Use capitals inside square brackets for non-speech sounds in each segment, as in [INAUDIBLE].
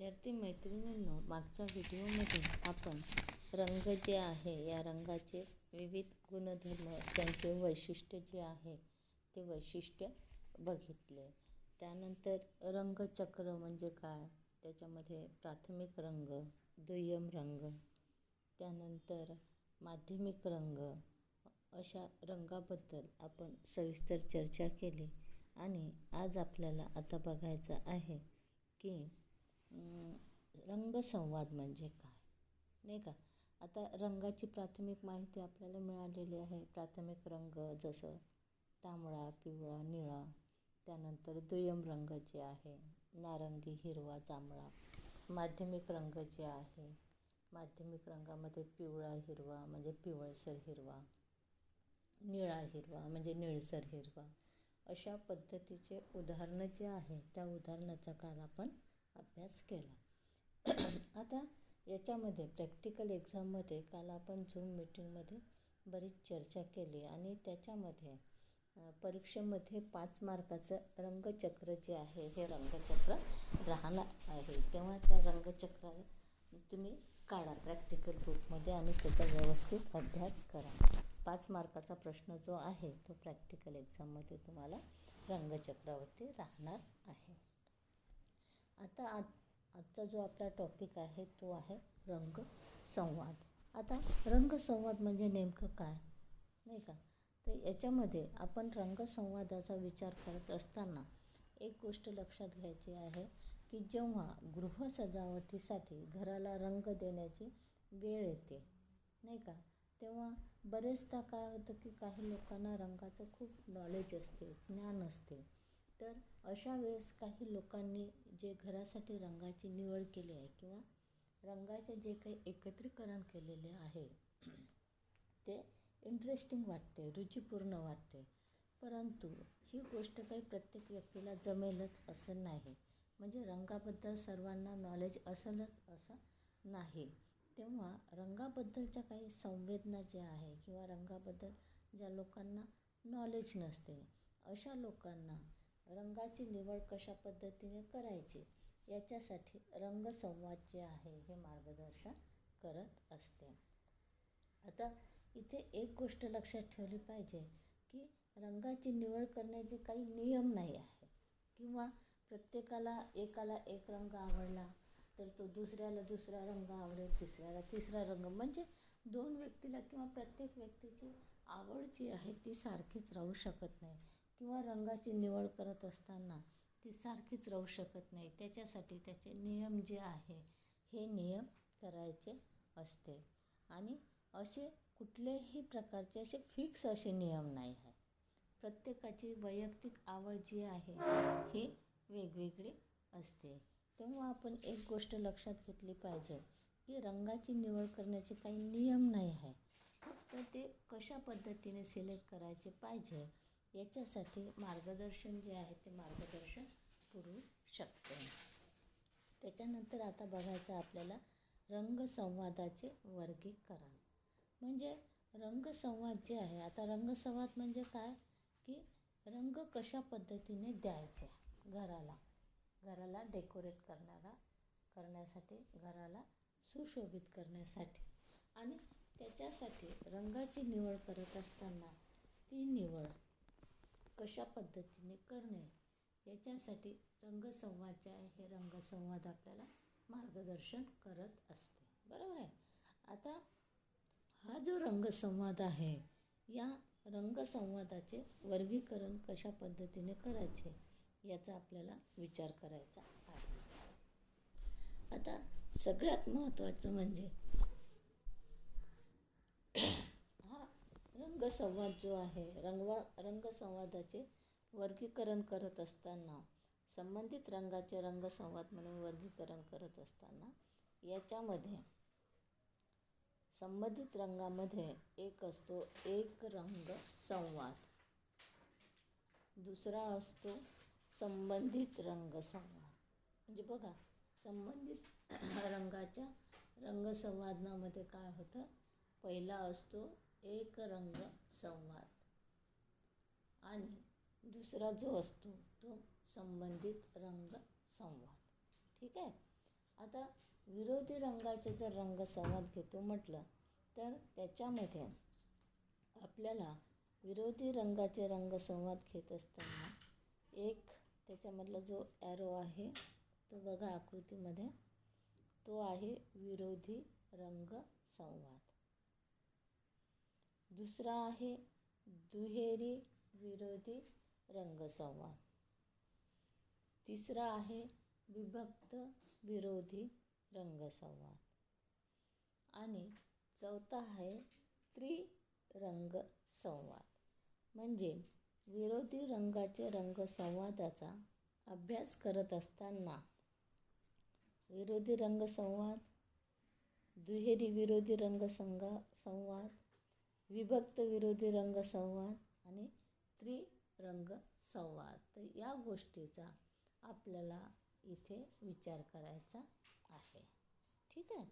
विद्यार्थी मैत्रिणींनो मागच्या व्हिडिओमध्ये आपण रंग जे आहे या रंगाचे विविध गुणधर्म त्यांचे वैशिष्ट्य जे आहे ते वैशिष्ट्य बघितले. त्यानंतर रंगचक्र म्हणजे काय? त्याच्यामध्ये प्राथमिक रंग दुय्यम रंग त्यानंतर माध्यमिक रंग अशा रंगाबद्दल आपण सविस्तर चर्चा केली. आणि आज आपल्याला आता बघायचं आहे की रंगसंवाद म्हणजे काय? नाही का? आता रंगाची प्राथमिक माहिती आपल्याला मिळालेली आहे. प्राथमिक रंग जसं तांबडा पिवळा निळा त्यानंतर दुय्यम रंग जे आहे नारंगी हिरवा जांभळा. माध्यमिक रंग जे आहे माध्यमिक रंगामध्ये पिवळा हिरवा म्हणजे पिवळसर हिरवा निळा हिरवा म्हणजे निळसर हिरवा. अशा पद्धतीचे उदाहरणं जे आहे त्या उदाहरणाचा काल आपण अभ्यास केला. [CLEARS THROAT] आता याच्यामध्ये प्रॅक्टिकल एक्झाममध्ये काल आपण झूम मीटिंगमध्ये बरीच चर्चा केली आणि त्याच्यामध्ये परीक्षेमध्ये पाच मार्काचं रंगचक्र जे आहे हे रंगचक्र राहणार आहे. तेव्हा त्या रंगचक्र तुम्ही काढा. प्रॅक्टिकल ग्रुपमध्ये आणि त्याचा व्यवस्थित अभ्यास करा. पाच मार्काचा प्रश्न जो आहे तो प्रॅक्टिकल एक्झाममध्ये तुम्हाला रंगचक्रावरती राहणार आहे. आता आज आजचा जो आपला टॉपिक आहे तो आहे रंग संवाद. आता रंगसंवाद म्हणजे नेमकं काय? नाही का? तर याच्यामध्ये आपण रंगसंवादाचा विचार करत असताना एक गोष्ट लक्षात घ्यायची आहे की जेव्हा गृहसजावटीसाठी घराला रंग देण्याची वेळ येते नाही का? तेव्हा बरेचदा काय होतं की काही लोकांना रंगाचं खूप नॉलेज असते ज्ञान असते. तर अशा वेळेस काही लोकांनी जे घरासाठी रंगाची निवड केली आहे किंवा रंगाचे जे काही एकत्रीकरण केलेले आहे ते इंटरेस्टिंग वाटते रुचीपूर्ण वाटते. परंतु ही गोष्ट काही प्रत्येक व्यक्तीला जमेलच असं नाही. म्हणजे रंगाबद्दल सर्वांना नॉलेज असेलच असं नाही. तेव्हा रंगाबद्दलच्या काही संवेदना ज्या आहे किंवा रंगाबद्दल ज्या लोकांना नॉलेज नसते अशा लोकांना रंगाची निवड कशा पद्धतीने करायची? याच्यासाठी रंगसंवाद जे आहे हे मार्गदर्शन करत असते. आता इथे एक गोष्ट लक्षात ठेवली पाहिजे की रंगाची निवड करण्याचे काही नियम नाही आहे. किंवा प्रत्येकाला एकाला एक रंग आवडला तर तो दुसऱ्याला दुसरा रंग आवडेल तिसऱ्याला तिसरा रंग. म्हणजे दोन व्यक्तीला किंवा प्रत्येक व्यक्तीची आवड जी आहे ती सारखीच राहू शकत नाही. किंवा रंगाची निवड करत असताना ती सारखीच राहू शकत नाही. त्याच्यासाठी त्याचे नियम जे आहे हे नियम करायचे असते. आणि असे कुठल्याही प्रकारचे असे फिक्स असे नियम नाही आहे प्रत्येकाची वैयक्तिक आवड जी आहे ही वेगवेगळी असते. तेव्हा आपण एक गोष्ट लक्षात घेतली पाहिजे की रंगाची निवड करण्याचे काही नियम नाही आहे फक्त ते कशा पद्धतीने सिलेक्ट करायचे पाहिजे याच्यासाठी मार्गदर्शन जे आहे ते मार्गदर्शन पुरू शकते. त्याच्यानंतर आता बघायचं आपल्याला रंगसंवादाचे वर्गीकरण. म्हणजे रंगसंवाद जे आहे आता रंगसंवाद म्हणजे काय? की रंग कशा पद्धतीने द्यायचे घराला? घराला डेकोरेट करणारा करण्यासाठी घराला सुशोभित करण्यासाठी. आणि त्याच्यासाठी रंगाची निवड करत असताना ती निवड कशा पद्धतीने करणे? याच्यासाठी रंगसंवाद जे आहे. हे रंगसंवाद आपल्याला मार्गदर्शन करत असते. बरोबर आहे? आता हा जो रंगसंवाद आहे या रंगसंवादाचे वर्गीकरण कशा पद्धतीने करायचे याचा आपल्याला विचार करायचा आहे. आता सगळ्यात महत्त्वाचं म्हणजे रंगसंवाद जो आहे रंगवा रंगसंवादाचे वर्गीकरण करत असताना संबंधित रंगाचे रंगसंवाद म्हणून वर्गीकरण करत असताना याच्यामध्ये संबंधित रंगामध्ये एक असतो एक रंग संवाद दुसरा असतो संबंधित रंगसंवाद. म्हणजे बघा संबंधित रंगाच्या रंगसंवादनामध्ये काय होतं? पहिला असतो एक रंग संवाद आणि दुसरा जो असतो तो संबंधित रंग संवाद ठीक आहे? आता विरोधी रंगाचे जर रंग संवाद घेतो म्हटलं तर त्याच्यामध्ये आपल्याला विरोधी रंगाचे रंग संवाद घेत असताना एक त्याच्यामधला जो ॲरो आहे तो बघा आकृतीमध्ये. तो आहे विरोधी रंग संवाद दुसरा आहे दुहेरी विरोधी रंगसंवाद. तिसरा आहे विभक्त विरोधी रंगसंवाद. आणि चौथा आहे त्रिरंग संवाद म्हणजे विरोधी रंगाचे रंगसंवादाचा अभ्यास करत असताना विरोधी रंगसंवाद दुहेरी विरोधी रंगसंगा संवाद विभक्त विरोधी रंगसंवाद आणि त्रिरंग संवाद तर या गोष्टीचा आपल्याला इथे विचार करायचा आहे. ठीक आहे?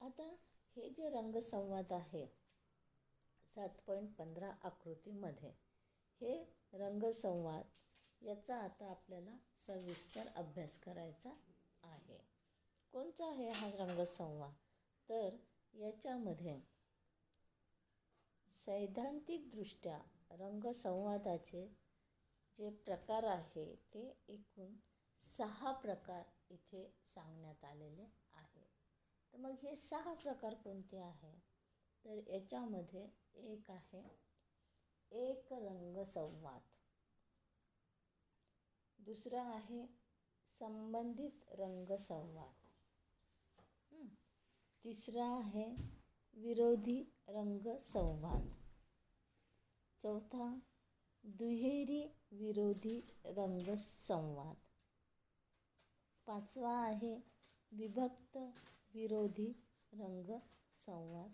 आता हे जे रंगसंवाद आहे सात पॉईंट पंधरा आकृतीमध्ये हे रंगसंवाद याचा आता आपल्याला सविस्तर अभ्यास करायचा आहे. कोणता आहे हा रंगसंवाद? तर याच्यामध्ये सैद्धांतिकदृष्ट्या रंगसंवादाचे जे प्रकार आहे ते एकूण सहा प्रकार इथे सांगण्यात आलेले आहे. तर मग हे सहा प्रकार कोणते आहे तर याच्यामध्ये एक आहे एक रंगसंवाद. दुसरा आहे संबंधित रंगसंवाद. तिसरा आहे विरोधी रंगसंवाद चौथा दुहेरी विरोधी रंगसंवाद पाचवा आहे विभक्त विरोधी रंगसंवाद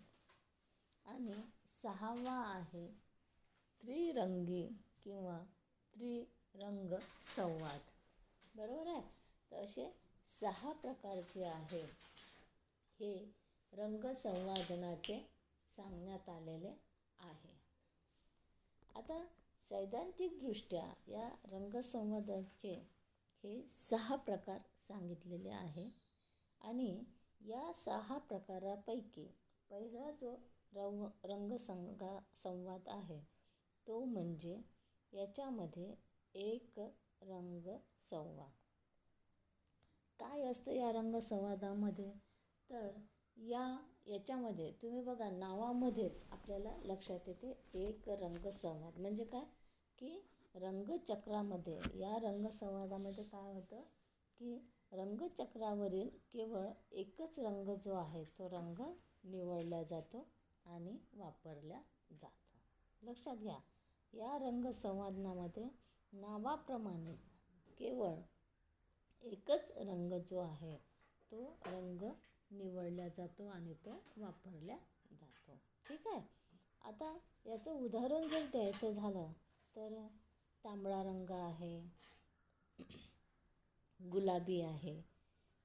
आणि सहावा आहे त्रिरंगी किंवा त्रिरंग संवाद. बरोबर आहे? तर असे सहा प्रकारचे आहे. हे रंगसंवादनाचे सांगण्यात आलेले आहे. आता सैद्धांतिकदृष्ट्या या रंगसंवादाचे हे सहा प्रकार सांगितलेले आहे आणि या सहा प्रकारापैकी पहिला जो रंग रंगसंगा संवाद आहे तो म्हणजे याच्यामध्ये एक रंग संवाद काय असतं या रंगसंवादामध्ये? तर या याच्यामध्ये तुम्ही बघा नावामध्येच आपल्याला लक्षात येते एक रंगसंवाद. म्हणजे काय? की रंगचक्रामध्ये या रंगसंवादामध्ये काय होतं? की रंगचक्रावरील केवळ एकच रंग जो आहे तो रंग निवडला जातो आणि वापरला जातो. लक्षात घ्या या रंगसंवादनामध्ये नावाप्रमाणेच केवळ एकच रंग जो आहे तो रंग निवडला जातो आणि तो वापरला जातो. ठीक आहे? आता याचं उदाहरण जर द्यायचं झालं तर तांबडा रंग आहे गुलाबी आहे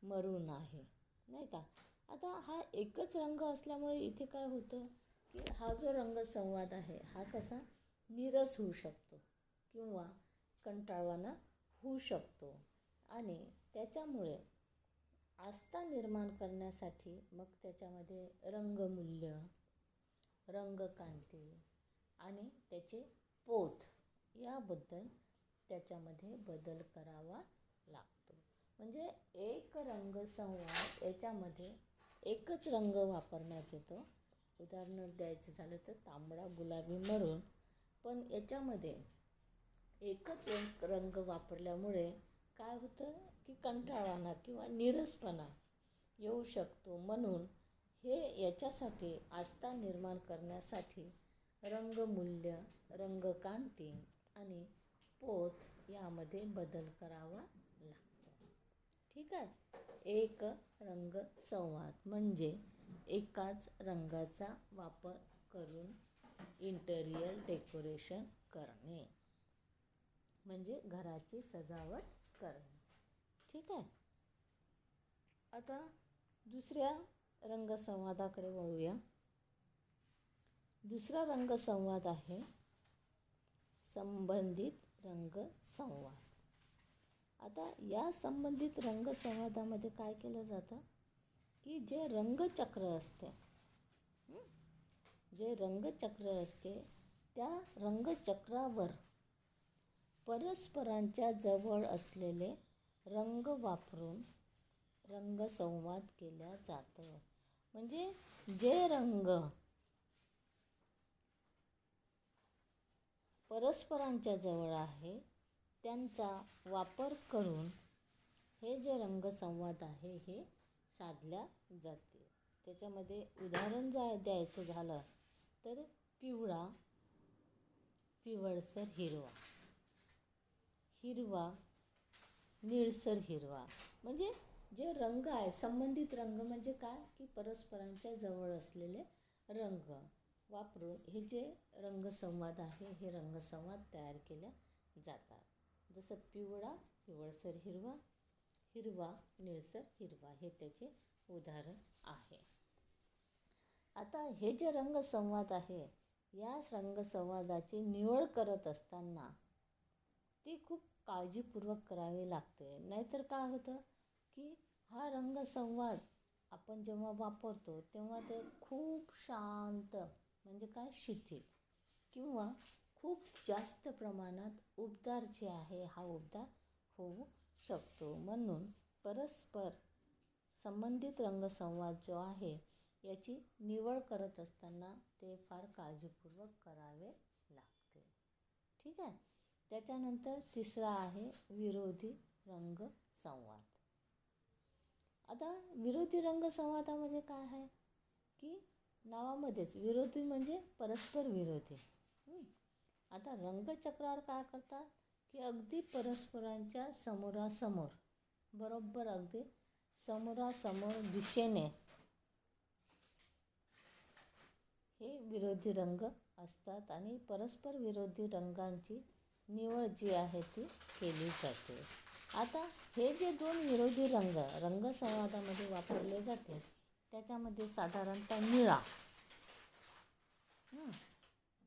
मरून आहे नाही का? आता हा एकच रंग असल्यामुळे इथे काय होतं की हा जो रंगसंवाद आहे हा कसा नीरस होऊ शकतो किंवा कंटाळवाणा होऊ शकतो. आणि त्याच्यामुळे आस्था निर्माण करण्यासाठी मग त्याच्यामध्ये रंगमूल्य रंगकांती आणि त्याचे पोत याबद्दल त्याच्यामध्ये बदल करावा लागतो. म्हणजे एक रंगसंवाद याच्यामध्ये एकच रंग वापरण्यात येतो. उदाहरण द्यायचं झालं तर तांबडा गुलाबी मरून पण याच्यामध्ये एकच एक रंग वापरल्यामुळे काय होतं की कंटाळवाणा किंवा नीरसपणा येऊ शकतो म्हणून हे याच्यासाठी आस्था निर्माण करण्यासाठी रंगमूल्य रंगकांती आणि पोत यामध्ये बदल करावा लागतो. ठीक आहे? एक रंग संवाद म्हणजे एकाच रंगाचा वापर करून इंटेरियर डेकोरेशन करणे. म्हणजे घराची सजावट करणे. ठीक आहे? आता दुसऱ्या रंगसंवादाकडे वळूया. दुसरा रंगसंवाद आहे संबंधित रंगसंवाद. आता या संबंधित रंगसंवादामध्ये काय केलं जातं? की जे रंगचक्र असते जे रंगचक्र असते त्या रंगचक्रावर परस्परांच्या जवळ असलेले रंग वापरून रंगसंवाद केला जातं. म्हणजे जे रंग परस्परांच्या जवळ आहे त्यांचा वापर करून हे जे रंगसंवाद आहे हे साधल्या जाते. त्याच्यामध्ये उदाहरण जा द्यायचं झालं तर पिवळा पिवळसर हिरवा. हिरवा निळसर हिरवा. म्हणजे जे रंग आहे संबंधित रंग म्हणजे काय? की परस्परांच्या जवळ असलेले रंग वापरून हे जे रंगसंवाद आहे हे रंगसंवाद तयार केल्या जातात. जसं पिवळा पिवळसर हिरवा हिरवा निळसर हिरवा हे त्याचे उदाहरण आहे. आता हे जे रंगसंवाद आहे या रंगसंवादाची निवड करत असताना ती खूप काळजीपूर्वक करावे लागते. नाहीतर काय होतं की हा रंगसंवाद आपण जेव्हा वापरतो तेव्हा ते खूप शांत म्हणजे काय शिथिल किंवा खूप जास्त प्रमाणात उबदार जे आहे हा उबदार होऊ शकतो. म्हणून परस्पर संबंधित रंगसंवाद जो आहे याची निवड करत असताना ते फार काळजीपूर्वक करावे लागते. ठीक आहे? त्याच्यानंतर तिसरा आहे विरोधी रंगसंवाद आता विरोधी रंगसंवादामध्ये म्हणजे काय आहे? की नावामध्येच विरोधी म्हणजे परस्पर विरोधी. आता रंगचक्रावर काय करतात? की अगदी परस्परांच्या समोरासमोर बरोबर अगदी समोरासमोर दिशेने हे विरोधी रंग असतात आणि परस्पर विरोधी रंगांची निवड जी आहे ती केली जाते. आता हे जे दोन विरोधी रंग रंगसंवादामध्ये वापरले जाते त्याच्यामध्ये साधारणतः निळा.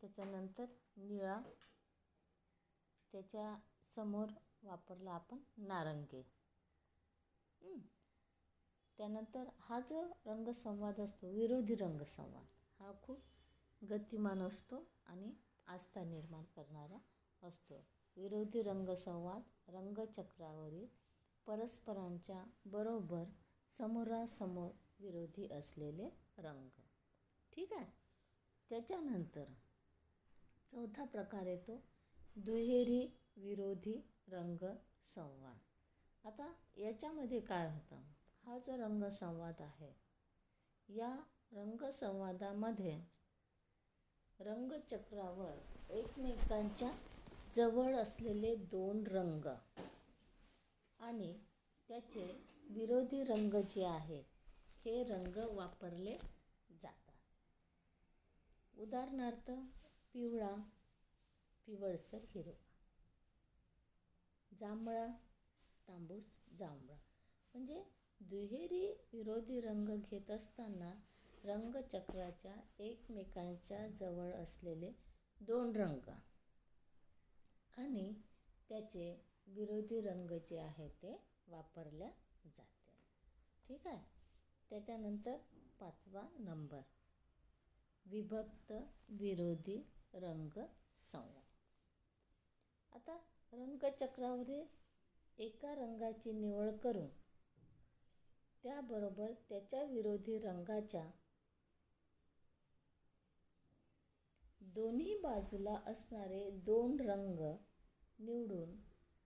त्याच्यानंतर निळा. त्याच्यासमोर वापरला आपण नारंगी. त्यानंतर हा जो रंगसंवाद असतो विरोधी रंगसंवाद हा खूप गतिमान असतो आणि आस्था निर्माण करणारा असतो. विरोधी रंगसंवाद रंगचक्रावरील परस्परांच्या बरोबर समोरासमोर विरोधी असलेले रंग. ठीक आहे? त्याच्यानंतर चौथा प्रकार येतो. दुहेरी विरोधी रंगसंवाद. आता याच्यामध्ये काय होतं? हा जो रंगसंवाद आहे या रंगसंवादामध्ये रंगचक्रावर एकमेकांच्या जवळ असलेले दोन रंग आणि त्याचे विरोधी रंग जे आहेत हे रंग वापरले जातात. उदाहरणार्थ पिवळा पिवळसर हिरवा जांभळा तांबूस जांभळा. म्हणजे दुहेरी विरोधी रंग घेत असताना रंगचक्राच्या एकमेकांच्या जवळ असलेले दोन रंग. आणि त्याचे विरोधी रंग जे आहे ते वापरल्या जाते. ठीक आहे? त्याच्यानंतर पाचवा नंबर. विभक्त विरोधी रंग संवाद. आता रंगचक्रावरील एका रंगाची निवड करून त्याबरोबर त्याच्या विरोधी रंगाच्या दोन्ही बाजूला असणारे दोन रंग निवडून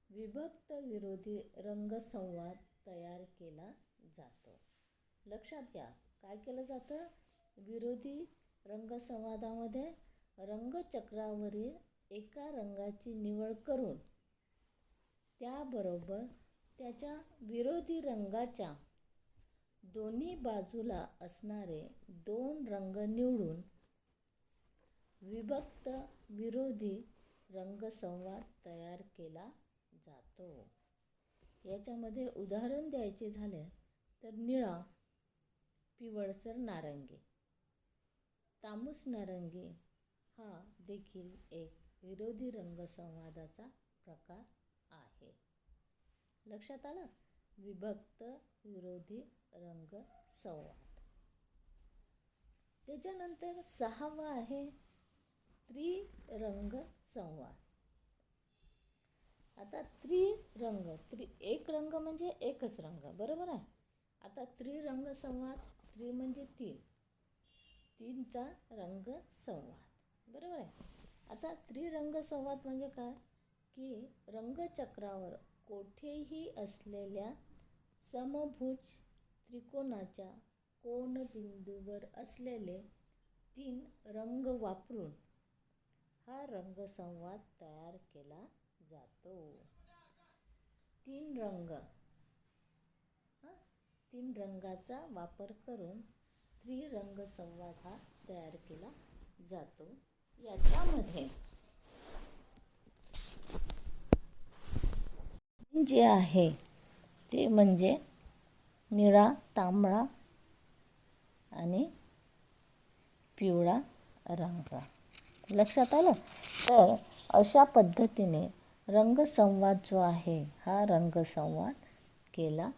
विभक्त विरोधी रंगसंवाद तयार केला जातो. लक्षात घ्या काय केलं जातं? विरोधी रंगसंवादामध्ये रंगचक्रावरील एका रंगाची निवड करून त्याबरोबर त्याच्या विरोधी रंगाच्या दोन्ही बाजूला असणारे दोन रंग निवडून विभक्त विरोधी रंगसंवाद तयार केला जातो. याच्यामध्ये उदाहरण द्यायचे झाले तर निळा पिवळसर नारंगी तांबूस नारंगी हा देखील एक विरोधी रंगसंवादाचा प्रकार आहे. लक्षात आलं? विभक्त विरोधी रंग संवाद त्याच्यानंतर सहावा आहे त्रिरंग संवाद आता त्रिरंग त्रि एक रंग म्हणजे एकच रंग बरोबर आहे? आता त्रिरंग संवाद त्रि म्हणजे तीन. तीनचा रंग संवाद बरोबर आहे? आता त्रिरंग संवाद म्हणजे काय? की रंगचक्रावर कोठेही असलेल्या समभुज त्रिकोणाच्या कोणबिंदूवर असलेले तीन रंग वापरून हा रंगसंवाद तयार केला जातो. तीन रंग. हां? तीन रंगाचा वापर करून त्रिरंग संवाद हा तयार केला जातो. याच्यामध्ये जे आहे ते म्हणजे निळा तांबडा आणि पिवळा रंग. लक्षात आलं? तर अशा पद्धतीने रंगसंवाद जो आहे हा रंगसंवाद केला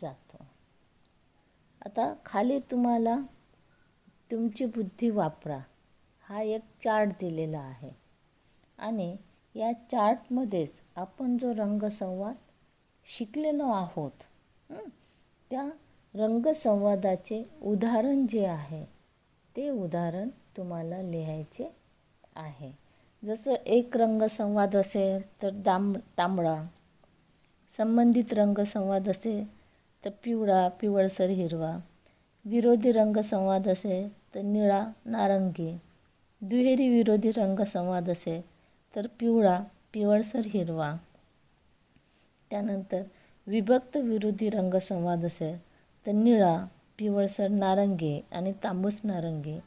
जातो. आता खाली तुम्हाला तुमची बुद्धी वापरा. हा एक चार्ट दिलेला आहे. आणि या चार्टमध्येच आपण जो रंगसंवाद शिकलेलो आहोत त्या रंगसंवादाचे उदाहरण जे आहे ते उदाहरण तुम्हाला लिहायचे आहे. जसं एक रंगसंवाद असेल तर दाम तांबडा. संबंधित रंगसंवाद असेल तर पिवळा पिवळसर हिरवा. विरोधी रंगसंवाद असेल तर निळा नारंगी. दुहेरी विरोधी रंगसंवाद असेल तर पिवळा पिवळसर हिरवा. त्यानंतर विभक्त विरोधी रंगसंवाद असेल तर निळा पिवळसर नारंगी आणि तांबूस नारंगी.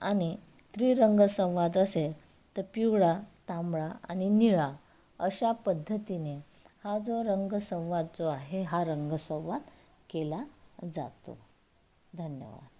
आणि त्रिरंगसंवाद असेल तर पिवळा तांबडा आणि निळा अशा पद्धतीने हा जो रंगसंवाद जो आहे हा रंगसंवाद केला जातो. धन्यवाद.